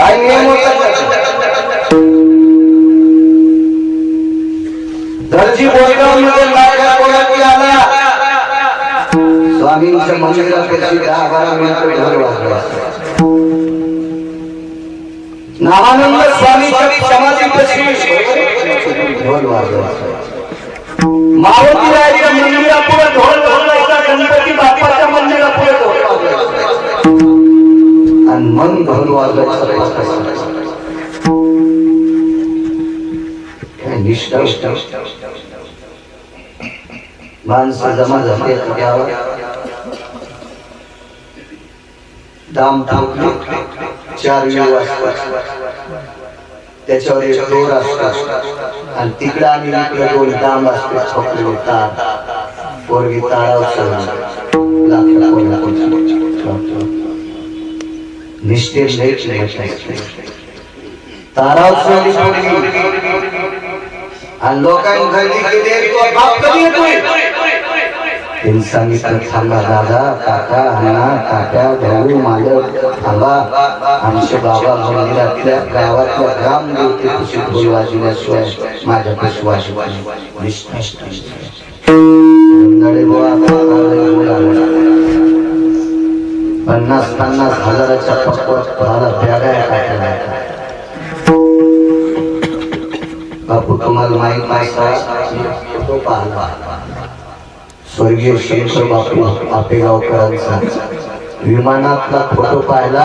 काय नियम होता दर्जी बोरगावमध्ये माझ्या कोणाची आला स्वामींच्या मंदिरापेक्षा दहा बारा मिनिट घर वाजला नामानंद स्वामी गोष्ट माणसं जमा झाले गावात दाम ठोकली चार वेळ त्याच्यावर एक दोर असतात आणि तिकडे आणि इकडे दोन दाम असतात ठोकले तार पोरगी ताळाव निष्ठे ताराव सोडली थांबा दादा काका अण्णा काका भाऊ थांबा आमचे बाबा मंदिरातल्या गावातल्या ग्राम देवतेपाशी माझ्या पन्नास पन्नास हजाराच्या पप्पा बापू तुम्हाला माहीत नाही तो स्वर्गीय शेष बापू आपेगावकरांचा विमानातला फोटो पाहिला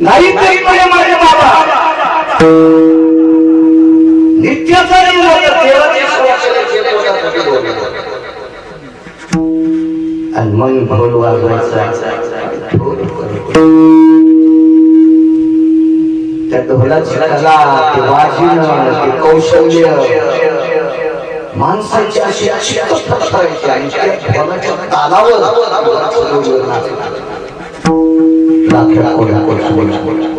नाही तरी माझे माझे बाबा नित्याचा आणि मग ढोल त्या ढोलाची कला ते वाजिन ते कौशल्य माणसाची अशी अशी तालावर कोणा कोणा कोणा कोणा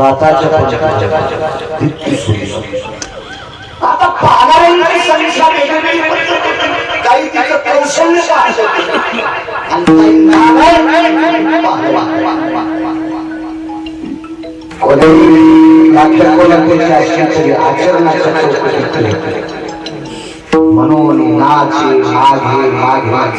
दाता जगह इतनी सुनी आता पागल है पाहणाऱ्यांची संख्या वेगवेगळी पद्धत काही तिचं कौशल्य म्हणून नाचे माघे माघे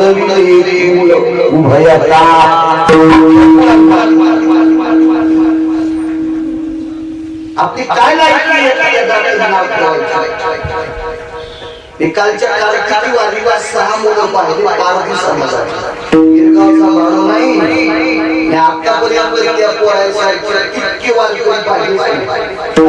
ವಂದನೀರಿಯುಳು ಉಭಯತಾ आपली काय लायकी कालच्या किती वादिवास सहा मुलं पाहिले पारधी समाजात गिरगावचा माणूस नाही आतापर्यंत त्या पोरायसारखे इतके वादिवास पाहिले पाहिजे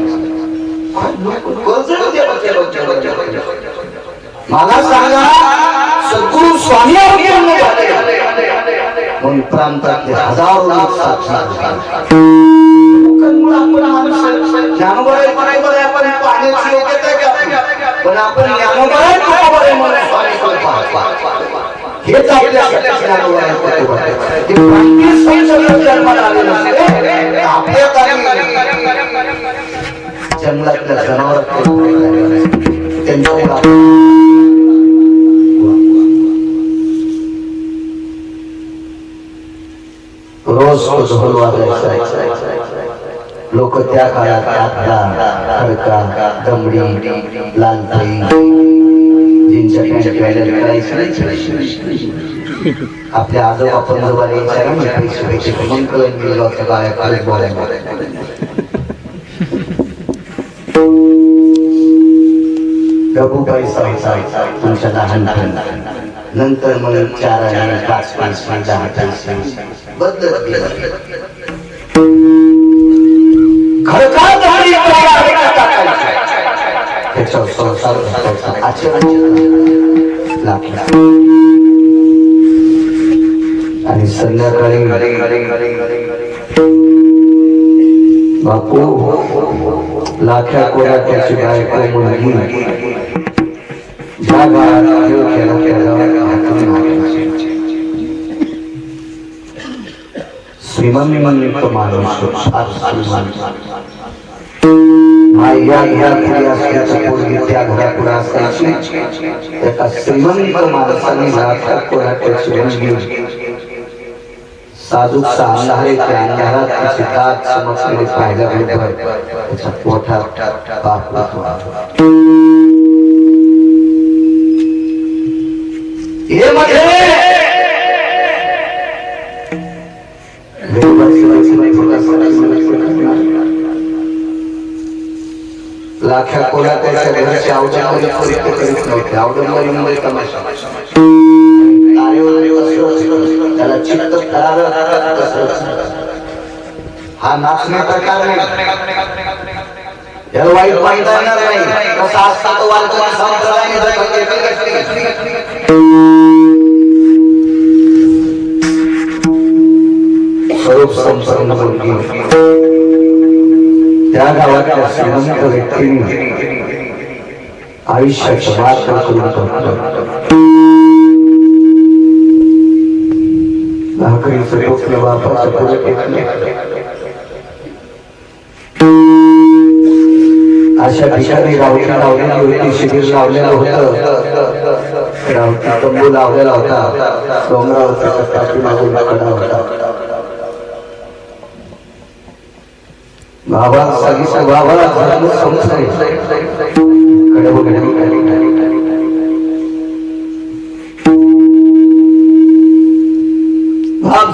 मला सांगा सद्गुरु स्वामी पण प्रांतातले हजारो लोक साक्षात आपण आपल्या जंगलातल्या जनावरात रोज तो ढोल वाजायचा लोक त्या काळात आपला खडका दमडी लालथाई जिंच्या आपल्या आजोबा पंजोबाने विचारा म्हणजे पैसे पैसे कमन करून असं काय बोलायला गगूबाई साई साई लहान लहान नंतर मग चार हजार पाच पाच पाच दहा बदलत आणि संध्याकाळी लाख्या कोरा त्याची को मुलगी ज्या बाळाला देव केला त्याला हातून श्रीमंत माणूस फार या घरापुढे असल्याची पोरगी त्या घरापुढे असायची एका श्रीमंत माणसाने लाख्या कोरा त्याची मुलगी साधू सांधारे कांधारात सिद्धार्थ समक्षमध्ये पाहिल्याबरोबर त्याच्यात पोथा पाप ये मत है से जाओ हे मध्ये लाख्या कोणाकोणाच्या घराची अवजंबरी परिस्थिती नव्हती अवजंबरीमुळे तमाशा हा नाचणे प्रकार नाही याला वाईट पाहिजे येणार नाही कसा असता तो त्या गावातल्या श्रीमंत व्यक्तींनी अशा ठिकाणी रावटी लावलेली होती शिबिर लावलेलं होतं रावटी तंबू लावलेला होता डोंगरावरचा बाबा बाबा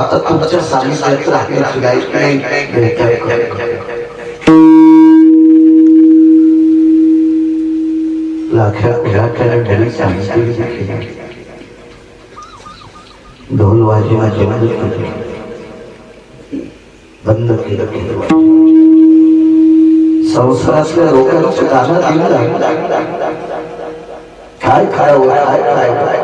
आता तुमच्या सानिध्यात राहण्याची लाईफ ढोल वाजे वाजे बंद केलं संसारातल्या लोकांच्या काय खायवं काय खायवं